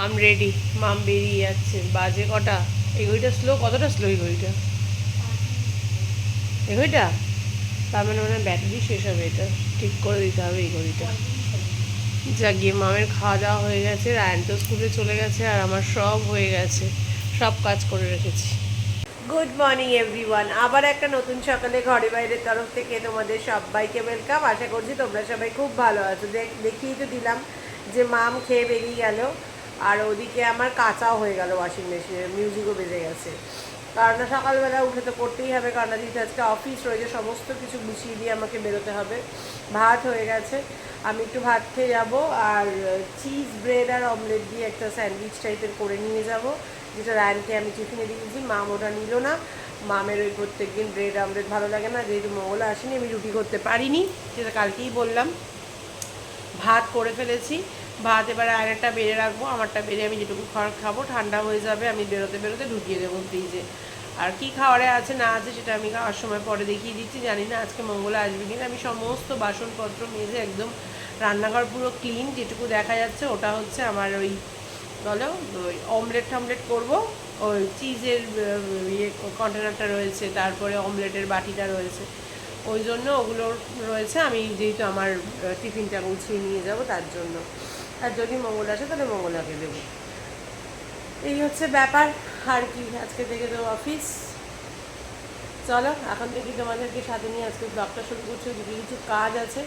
মাম ready মাম বেরিয়ে যাচ্ছে, বাজে কটা? এই ঘড়িটা স্লো কতটা স্লো এই ঘড়িটা এই ঘড়িটা তার মানে মানে ব্যাটারি শেষ হবে এটা। ঠিক করে দিতে হবে এই ঘড়িটা যা গিয়ে মামের খাওয়া দাওয়া হয়ে গেছে, রায়ন তো স্কুলে চলে গেছে আর আমার সব হয়ে গেছে। সব কাজ করে রেখেছি। গুড মর্নিং এভরিওয়ান আবার একটা নতুন সকালে ঘরে বাইরের তরফ থেকে তোমাদের সবাইকে ওয়েলকাম আশা করছি তোমরা সবাই খুব ভালো আছো। দেখ- দেখিয়ে তো দিলাম যে মাম খেয়ে বেরিয়ে গেল। আর ওদিকে আমার কাঁচাও হয়ে গেল ওয়াশিং মেশিনে মিউজিকও বেজে গেছে। কারণ সকালবেলা উঠে তো করতেই হবে, কারণ যেহেতু আজকে অফিস রয়েছে সমস্ত কিছু গুছিয়ে দিয়ে আমাকে বেরোতে হবে। ভাত হয়ে গেছে, আমি একটু ভাত খেয়ে যাব, আর চিজ ব্রেড আর অমলেট দিয়ে একটা স্যান্ডউইচ টাইপের করে নিয়ে যাব, যেটা রায়নকে আমি টিফিনে দিয়েছি, মাম ওটা নিল না। মামের ওই প্রত্যেক দিন ব্রেড অমলেট ভালো লাগে না, যেহেতু মঙ্গল আসেনি, আমি রুটি করতে পারিনি, সেটা কালকেই বললাম। ভাত করে ফেলেছি ভাত এবারে আরেকটা বেড়ে রাখব, আমারটা বেড়ে আমি যেটুকু খাবার খাব, ঠান্ডা হয়ে যাবে, আমি বেরোতে বেরোতে ঢুকিয়ে দেবো ফ্রিজে আর কি খাবারে আছে, না আছে, সেটা আমি খাওয়ার সময় পরে দেখিয়ে দিচ্ছি, জানি না আজকে মঙ্গলে আসবে কিনা। আমি সমস্ত বাসনপত্র মেজে একদম রান্নাঘর পুরো ক্লিন যেটুকু দেখা যাচ্ছে, ওটা হচ্ছে আমার ওই, বলো, ওই অমলেট টমলেট করব, ওই চিজের ইয়ে কন্টেনারটা রয়েছে, তারপরে অমলেটের বাটিটা রয়েছে। ওই জন্য ওগুলো রয়েছে, আমি যেহেতু আমার টিফিনটা গুছিয়ে নিয়ে যাব, তার জন্য। আর যদি মঙ্গল আসে, তাহলে মঙ্গলাকে দেবো। এই হচ্ছে ব্যাপার। আর কি, আজকে থেকে তো অফিস চলো, এখন থেকে তোমাদেরকে সাথে নিয়ে আজকে ব্লগটা শুরু করছি। ওদিকে কিছু কাজ আছে।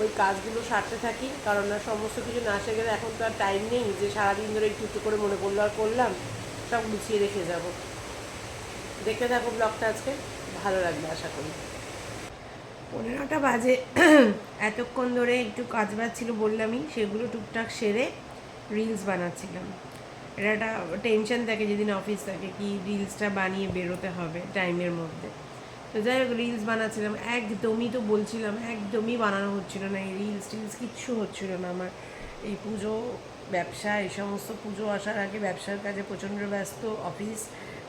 ওই কাজগুলো সারতে থাকি, কারণ না, সমস্ত কিছু না গেলে এখন তো আর টাইম নেই। যে সারাদিন ধরে একটু একটু করে মনে পড়ল আর করলাম, সব গুছিয়ে রেখে যাব। দেখতে থাকো ব্লগটা আজকে। ভালো লাগবে আশা করি। পনেরোটা বাজে। এতক্ষণ ধরে একটু কাজ বাজ ছিল বললামই, সেগুলো টুকটাক সেরে রিলস বানাচ্ছিলাম। এটা একটা টেনশন থাকে যেদিন অফিস থাকে কি রিলসটা বানিয়ে বেরোতে হবে টাইমের মধ্যে। তো যাই হোক রিলস বানাচ্ছিলাম। একদমই তো বলছিলাম, একদমই বানানো হচ্ছিল না। এই রিলস টিলস কিচ্ছু হচ্ছিল না আমার। এই পুজো, ব্যবসা, এই সমস্ত পুজো আসার আগে ব্যবসার কাজে প্রচণ্ড ব্যস্ত অফিস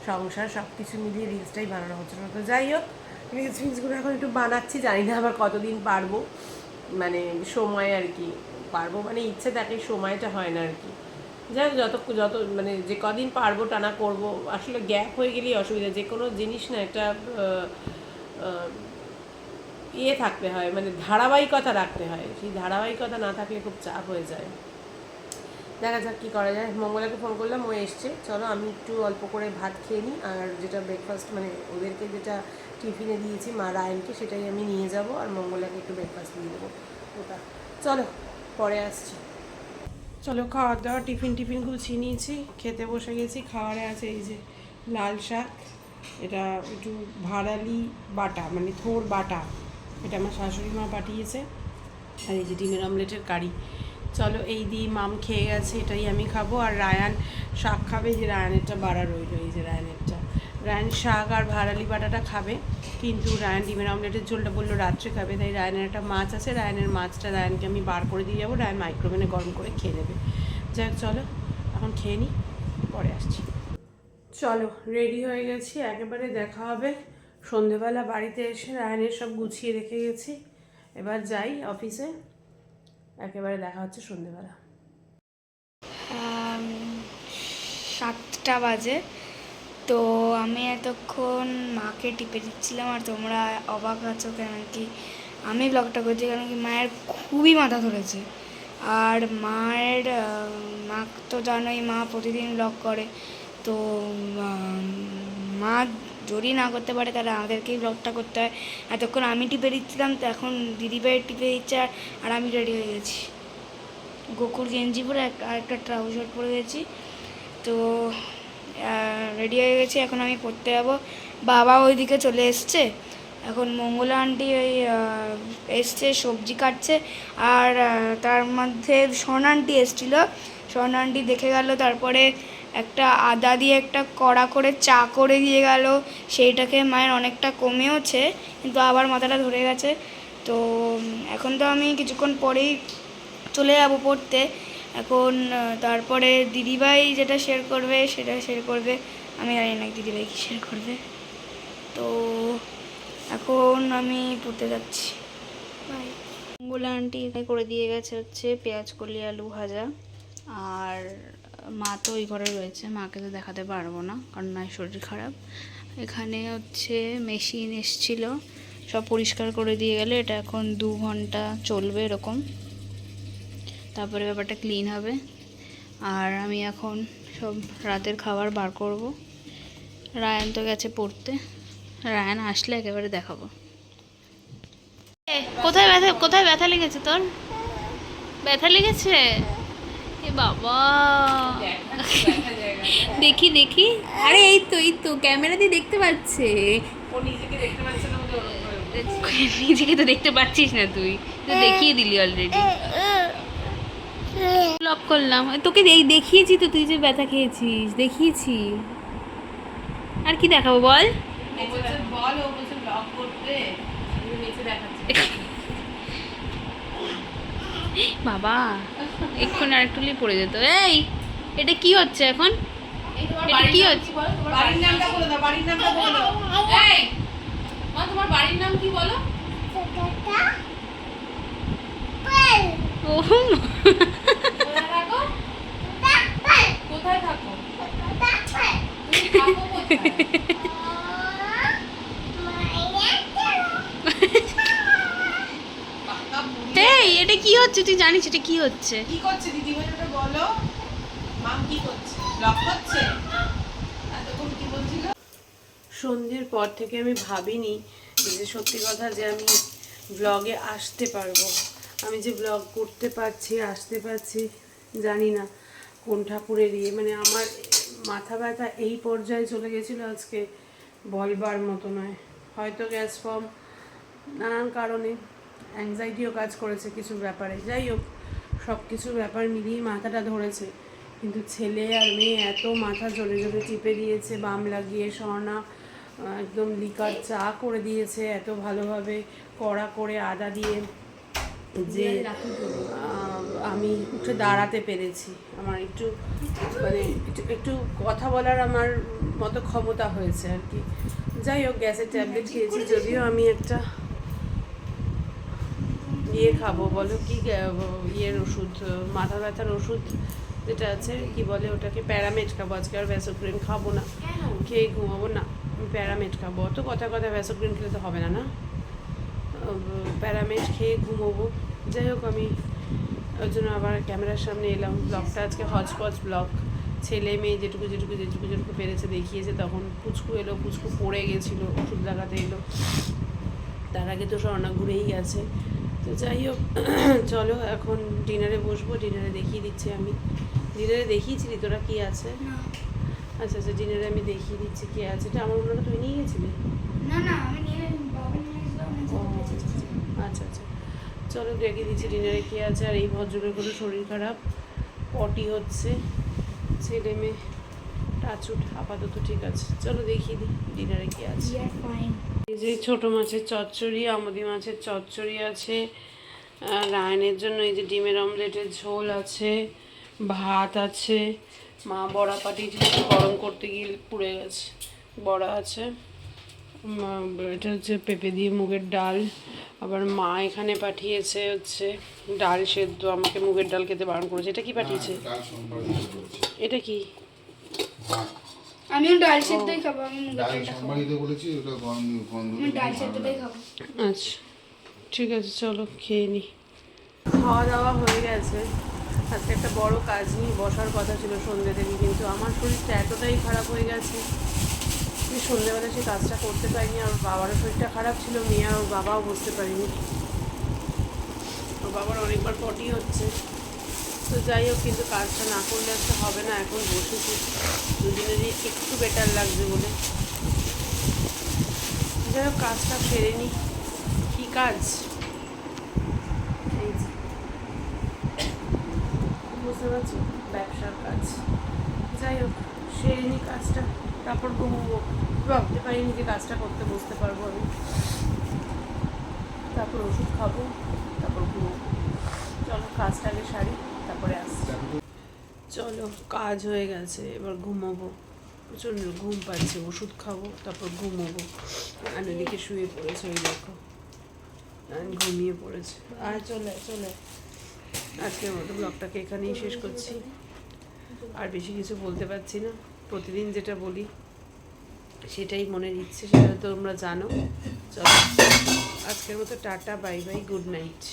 সংসার সব কিছু মিলিয়ে রিলসটাই বানানো হচ্ছিল না। তো যাই হোক রিলস ফিলসগুলো এখন একটু বানাচ্ছি, জানি না আবার কতদিন পারব। মানে সময় আর কি, পারব মানে ইচ্ছে থাকে সময়টা হয় না আর কি। যাই যত যত মানে যে কদিন পারব টানা করব, আসলে গ্যাপ হয়ে গেলেই অসুবিধা, যে কোনো জিনিস না একটা ইয়ে থাকতে হয় মানে ধারাবাহিকতা রাখতে হয়। সেই ধারাবাহিকতা না থাকলে খুব চাপ হয়ে যায়। দেখা যাক কী করা যায়। মঙ্গলাকে ফোন করলাম, ও এসছে। চলো আমি একটু অল্প করে ভাত খেয়ে নিই, আর যেটা ব্রেকফাস্ট মানে ওদেরকে যেটা টিফিনে দিয়েছি, মা রায়নকে সেটাই আমি নিয়ে যাব আর মঙ্গলাকে একটু ব্রেকফাস্ট দিয়ে দেবো। ওটা। চলো, পরে আসছি। চলো খাওয়া দাওয়া টিফিন টিফিন গুছিয়ে নিয়েছি, খেতে বসে গেছি খাওয়ারে আছে এই যে লাল শাক, এটা একটু ভাড়ালি বাটা মানে থোর বাটা, এটা আমার শাশুড়ি মা পাঠিয়েছে, আর এই যে ডিমের অমলেটের কারি। চলো, এই দিয়ে মাম খেয়ে গেছে, এটাই আমি খাব, আর রায়ান শাক খাবে যে রায়ানেরটা বাড়া রইল, এই যে রায়ানেরটা রায়ান শাক আর ভাড়ালি বাটাটা খাবে। কিন্তু রায়ান ডিমের অমলেটের ঝোলটা বলল রাত্রে খাবে, তাই রায়ানের একটা মাছ আছে, রায়ানের মাছটা রায়ানকে আমি বার করে দিয়ে যাব, রায়ান মাইক্রোওভেনে গরম করে খেয়ে নেবে। যাক চলো, এখন খেয়ে নিই পরে আসছি। চলো রেডি হয়ে গেছি, একেবারে দেখা হবে। সন্ধেবেলা বাড়িতে এসে রায়ানের সব গুছিয়ে রেখে গেছি। এবার যাই অফিসে একেবারে দেখা হচ্ছে সন্ধেবেলা। সাতটা বাজে। তো আমি এতক্ষণ মাকে টিপে দিচ্ছিলাম আর তোমরা অবাক আছো কেন কি আমি ব্লগটা করছি কেন কি মায়ের খুবই মাথা ধরেছে। আর মায়ের মা তো জানোই মা প্রতিদিন ব্লগ করে। তো মা যদি না করতে পারে তাহলে আমাদেরকেই ব্লগটা করতে হয়। এতক্ষণ আমি টিপে দিচ্ছিলাম, তো এখন দিদিভাই টিপে দিচ্ছে আর- আমি রেডি হয়ে গেছি। গোকুর গেঞ্জি পরে আর একটা ট্রাউজার পরে গেছি। তো রেডি হয়ে গেছি, এখন আমি পড়তে যাব। বাবা ওইদিকে চলে এসছে। এখন মঙ্গলা আন্টি ওই এসছে, সবজি কাটছে। আর তার মধ্যে স্বর্ণ আন্টি এসছিলো। স্বর্ণ আন্টি দেখে গেল, তারপরে একটা আদা দিয়ে একটা কড়া করে চা করে দিয়ে গেল। সেইটাকে মায়ের অনেকটা কমেওছে, কিন্তু আবার মাথাটা ধরে গেছে। তো এখন তো আমি কিছুক্ষণ পরেই চলে যাব পড়তে। এখন তারপরে দিদিভাই যেটা শেয়ার করবে, সেটা শেয়ার করবে। আমি জানি না দিদিভাই কি শেয়ার করবে। তো এখন আমি পড়তে যাচ্ছি। বাই মঙ্গলা আন্টি এখানে করে দিয়ে গেছে হচ্ছে পেঁয়াজ, কলি, আলু ভাজা। আর মা তো ওই ঘরে রয়েছে, মাকে তো দেখাতে পারব না, কারণ মায়ের শরীর খারাপ। এখানে হচ্ছে মেশিন এসছিল, সব পরিষ্কার করে দিয়ে গেলে, এটা এখন দু ঘণ্টা চলবে এরকম। তারপরে ব্যাপারটা ক্লিন হবে। আর আমি এখন সব রাতের খাবার বার করব। রায়ান তো গেছে পড়তে। রায়ান আসলে একেবারে দেখাবো। কোথায় ব্যথা কোথায় ব্যথা লেগেছে তোর? ব্যথা লেগেছে? এ বাবা। দেখি দেখি। আরে এই তো এই তো ক্যামেরা দিয়ে দেখতে পাচ্ছে। ও নিজেকে দেখতে পাচ্ছে না তো দেখতে পাচ্ছিস না তুই। তো দেখিয়ে দিলি অলরেডি ব্লক করলাম। তোকে এই দেখিয়েছি তো তুই যে ব্যথা খেয়েছিস দেখিয়েছি। আর কি দেখাবো বল? বাবা এক্ষুনি আরেকটু নিয়ে পড়ে যেত। এই এটা কি হচ্ছে এখন? এটা কি হচ্ছে? তোমার বাড়ির নামটা বলে দাও বাড়ির নামটা বলে। দাও এই মা তোমার বাড়ির নাম কি বলো? ও কোথায় থাকো। এই এটা কি হচ্ছে? তুই জানিস এটা কি হচ্ছে? কি করছে ওটা বলো। মাম কি করছে? ব্লগ করছে? এতক্ষণ কি বলছিল? সন্ধ্যের পর থেকে আমি ভাবিনি যে সত্যি কথা যে আমি ব্লগে আসতে পারব। আমি যে ব্লগ করতে পারছি আসতে পারছি জানি না কোন ঠাকুরের ইয়ে। মানে আমার মাথা ব্যথা এই পর্যায়ে চলে গেছিল আজকে বলবার মতো নয়। হয়তো গ্যাস ফর্ম নানান কারণে অ্যাংজাইটিও কাজ করেছে কিছু ব্যাপারে। যাই হোক সব কিছু ব্যাপার মিলিয়ে মাথাটা ধরেছে। কিন্তু ছেলে আর মেয়ে এত মাথা জোরে জোরে টিপে দিয়েছে বাম লাগিয়ে আহ, একদম লিকার চা করে দিয়েছে এত ভালোভাবে কড়া করে আদা দিয়ে। যে আমি উঠে দাঁড়াতে পেরেছি। আমার একটু মানে একটু কথা বলার আমার মতো ক্ষমতা হয়েছে আর কি। যাই হোক গ্যাসের ট্যাবলেট খেয়েছি যদিও আমি একটা ইয়ে খাব বলো কি ইয়ের ওষুধ মাথা ব্যথার ওষুধ যেটা আছে কি বলে ওটাকে প্যারামেড খাব। আজকে আর ভ্যাসোক্রিন খাব না। খেয়ে ঘুমাবো না। প্যারামেড খাব। অত কথা কথা ভ্যাসোক্রিন খেলে তো হবে না না? প্যারামেড খেয়ে ঘুমোবো। যাই হোক আমি ওই জন্য আবার ক্যামেরার সামনে এলাম। ব্লগটা আজকে হজ হজপজ ব্লগ। ছেলে মেয়ে যেটুকু যেটুকু যেটুকু যেটুকু পেরেছে দেখিয়েছে তখন পুচকু এলো পুচকু পড়ে গেছিল ওষুধ লাগাতে এলো। তার আগে তো স্বর্ণা ঘুরেই গেছে তো যাই হোক চলো এখন ডিনারে বসবো। ডিনারে দেখিয়ে দিচ্ছি আমি। ডিনারে দেখিয়েছিলি তোরা কী আছে? আচ্ছা আচ্ছা ডিনারে আমি দেখিয়ে দিচ্ছি কী আছে। এটা আমার মনে হয় তুই নিয়ে গেছিলি? না না আমি নিয়ে ও, আচ্ছা আচ্ছা চলো দেখিয়ে দিচ্ছি ডিনারে কি আছে? আর এই ভদ্রের কোনো শরীর খারাপ। পটি হচ্ছে ছেলে মেয়ে টাচুট আপাতত ঠিক আছে। চলো দেখিয়ে দিই ডিনারে কি আছে। এই যে ছোটো মাছের চচ্চড়ি আমদি মাছের চচ্চড়ি আছে। রায়নের জন্য এই যে ডিমের অমলেটের ঝোল আছে ভাত আছে। মা বড়া পাঠিয়েছিল গরম করতে গিয়ে পুড়ে গেছে বড়া আছে। এটা হচ্ছে পেঁপে দিয়ে মুগের ডাল। আবার মা এখানে পাঠিয়েছে হচ্ছে ডাল সেদ্ধ আমাকে মুগের ডাল খেতে বারণ করেছে। এটা কি পাঠিয়েছে? এটা কি? আমিও ডাল সেদ্ধই খাব আমি ডাল ডালটা খাব। সোমবার দিতে বলেছি ওটা গন্ধ গন্ধ ডাল সেদ্ধটাই খাব। আচ্ছা ঠিক আছে চলো খেয়ে নি। খাওয়া দাওয়া হয়ে গেছে। আজকে একটা বড় কাজ নিয়ে বসার কথা ছিল সন্ধ্যে থেকে কিন্তু আমার শরীরটা এতটাই খারাপ হয়ে গেছে যে সন্ধ্যেবেলা সেই কাজটা করতে পারিনি, আর বাবারও শরীরটা খারাপ ছিল, মেয়ে আর বাবাও বসতে পারিনি। ওর বাবার অনেকবার পটি হচ্ছে। তো যাই হোক, কিন্তু কাজটা না করলে একটা হবে না, এখন বসেছি। দুদিনেরই একটু বেটার লাগছে বলে। যাই হোক, কাজটা সেরে নি। কি কাজ? এই। বুঝতে পারছি, ব্যবসার কাজ। যাই হোক। সেরে নি কাজটা। তারপর ঘুমবো ভাবতে পারিনি যে কাজটা করতে বসতে পারব আমি। তারপর ওষুধ খাব, তারপর ঘুমবো চলো কাজটা আগে সারি, তারপরে আসছি। চলো, কাজ হয়ে গেছে, এবার ঘুমোবো। প্রচণ্ড ঘুম পাচ্ছে, ওষুধ খাব, তারপর ঘুমোবো। ওদিকে শুয়ে পড়েছে, ওই দেখো। ঘুমিয়ে পড়েছে। আর চলে চলে। আজকের মতো ব্লগটাকে এখানেই শেষ করছি। আর বেশি কিছু বলতে পারছি না। প্রতিদিন যেটা বলি, সেটাই মনের ইচ্ছে, সেটা তোমরা জানো। চলো, আজকের মতো ta-ta, bye bye, good night.